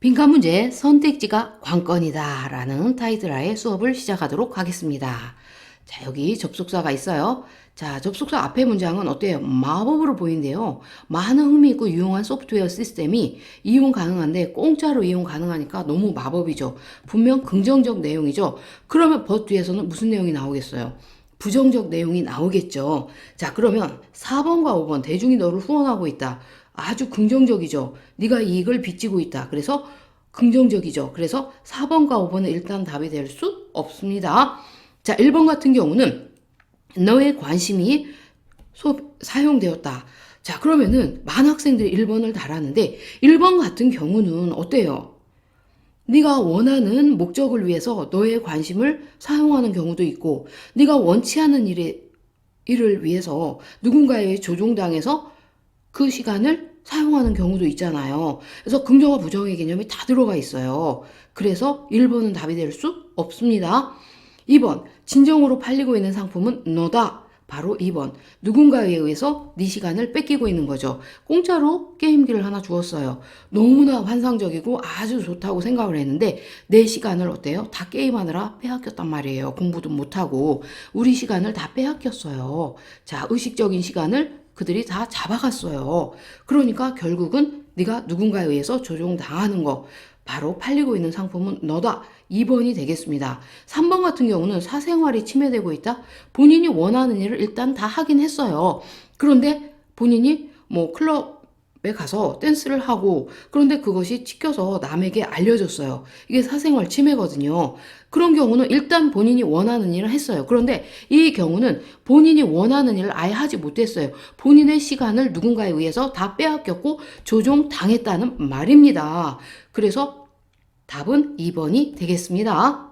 빈칸 문제 선택지가 관건이다 라는 타이틀 하에 수업을 시작하도록 하겠습니다. 자, 여기 접속사가 있어요. 자, 접속사 앞에 문장은 어때요? 마법으로 보이는데요. 많은 흥미 있고 유용한 소프트웨어 시스템이 이용 가능한데 공짜로 이용 가능하니까 너무 마법이죠. 분명 긍정적 내용이죠. 그러면 벗 뒤에서는 무슨 내용이 나오겠어요? 부정적 내용이 나오겠죠. 자, 그러면 4번과 5번 대중이 너를 후원하고 있다. 아주 긍정적이죠. 네가 이익을 빚지고 있다. 그래서 긍정적이죠. 그래서 4번과 5번은 일단 답이 될 수 없습니다. 자, 1번 같은 경우는 너의 관심이 수업 사용되었다. 자, 그러면은 많은 학생들이 1번을 달았는데 1번 같은 경우는 어때요? 네가 원하는 목적을 위해서 너의 관심을 사용하는 경우도 있고 네가 원치 않은 일에, 일을 위해서 누군가의 조종당해서 그 시간을 사용하는 경우도 있잖아요. 그래서 긍정과 부정의 개념이 다 들어가 있어요. 그래서 1번은 답이 될 수 없습니다. 2번, 진정으로 팔리고 있는 상품은 너다. 바로 2번. 누군가에 의해서 네 시간을 뺏기고 있는 거죠. 공짜로 게임기를 하나 주었어요. 너무나 환상적이고 아주 좋다고 생각을 했는데 내 시간을 어때요? 다 게임하느라 빼앗겼단 말이에요. 공부도 못하고 우리 시간을 다 빼앗겼어요. 자, 의식적인 시간을 그들이 다 잡아갔어요. 그러니까 결국은 네가 누군가에 의해서 조종당하는 거 바로 팔리고 있는 상품은 너다. 2번이 되겠습니다. 3번 같은 경우는 사생활이 침해되고 있다. 본인이 원하는 일을 일단 다 하긴 했어요. 그런데 본인이 뭐 클럽 에 가서 댄스를 하고 그런데 그것이 찍혀서 남에게 알려졌어요. 이게 사생활 침해거든요. 그런 경우는 일단 본인이 원하는 일을 했어요. 그런데 이 경우는 본인이 원하는 일을 아예 하지 못했어요. 본인의 시간을 누군가에 의해서 다 빼앗겼고 조종당했다는 말입니다. 그래서 답은 2번이 되겠습니다.